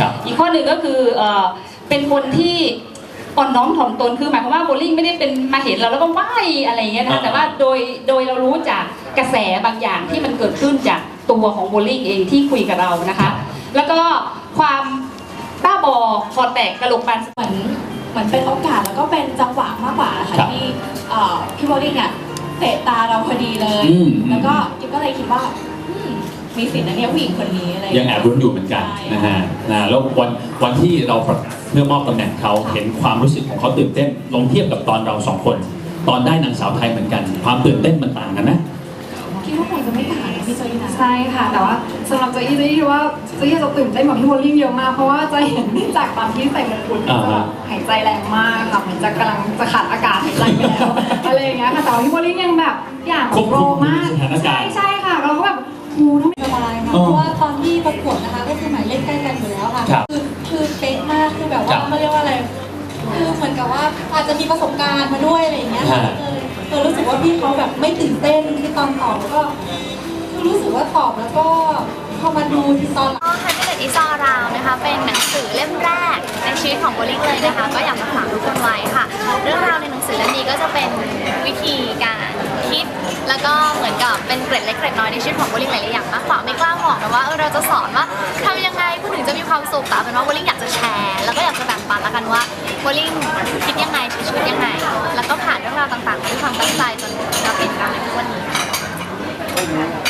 ครับอีกข้อหนึ่งก็คือเอ่อเป็นคนที่อ่อนน้อมถ่อมตนคือหมายความว่าโบลิ่งไม่ได้เป็นมาเห็นเราแล้วก็ว่ายอะไรอย่างเงี้ยนะคะอ่าแต่ว่าโดยโดยเรารู้จากกระแสบางอย่างที่มันเกิดขึ้นจากตัวของโบลิ่งเองที่คุยกับเรานะคะ แล้วก็ความบ้าบอคอแตกกระโหลกบานเหมือนเหมือนเป็นโอกาสแล้วก็เป็นจังหวะมากกว่าค่ะครับที่เอ่อพี่โบลิ่งเนี่ยเตะตาเราพอดีเลยอืมแล้วก็กิ๊บก็เลยคิดว่าอื มมีสิทธิ์นะเนี่ยผู้หญิงคนนี้อะไรอายังแอบรุ้นอยู่เหมือนกันใช่นะฮะนะแล้ววันวันที่เราประเพื่อมอบตำแหน่งเขาเห็นความรู้สึกของเขาตื่นเต้นลองเทียบกับตอนเราสองคน ตอนได้นางสาวไทยเหมือนกัน ความตื่นเต้นมันต่างกันไหมคิดว่าคงจะไม่ต่างนะพี่โจยนะใช่ค่ะ แต่ว่าสำหรับเจอี้เจอี้คิดว่าเจอี้จะตื่นเต้นกว่าพี่โบลิ่งเยอะมากเพราะว่าจะเห็นได้จากตอนที่ใส่มงกุฎอ่าจะแบบหายใจแรงมากค่ะเหมือนจะกำลังจะขาดอากาศหายใจไปแล้วอะไรอย่างเงี้ยค่ะแต่ว่าพี่โบลิ่งยังแบบอย่างของโปรมากควบคุมสถานการณ์ใช่ใช่ ค่ะเราก็แบบโอ้ทำไมสบายค่ะอ๋อเพราะว่าตอนที่ประกวดนะคะก็คือหมายเลขใกล้กันอยู่แล้วค่ะ ครับคือคือเป๊ะมากคือแบบครัว่าบเขาเรียกว่าอะไร คือเหมือนกับว่าอาจจะมีประสบการณ์มาด้วยอะไรอย่างเงี้ยค่ะฮะ เลยเลยรู้สึกว่าพี่เขาแบบไม่ตื่นเต้นที่ตอนตอบแล้วก็คือรู้สึกว่าตอบแล้วก็พอมาดูที่ตอนก็ Happiness is all around นะคะ เป็นหนังสือเล่มแรกในชีวิตของโบลิ่งเลยนะคะ ก็อยากมาฝากทุกคนไว้ค่ะ เรื่องราวในหนังสือเล่มนี้ก็จะเป็นวิธีการคิด แล้วก็ เป็นเกร็ดเล็กเกร็ดน้อยในชีวิตของโบลิ่งหลายๆอย่างมากกว่าไม่กล้าบอกนะว่าเออเราจะสอนว่าทำยังไงคุณถึงจะมีความสุขแต่เอาเป็นว่าโบลิ่งอยากจะแชร์ แล้วก็อยากจะแบ่งปันแล้วกันว่าโบลิ่งคิดยังไงใช้ชีวิตยังไง แล้วก็ผ่านเรื่องราวต่างๆมาด้วยความตั้งใจจนมาเป็นเรในทุกวันนี้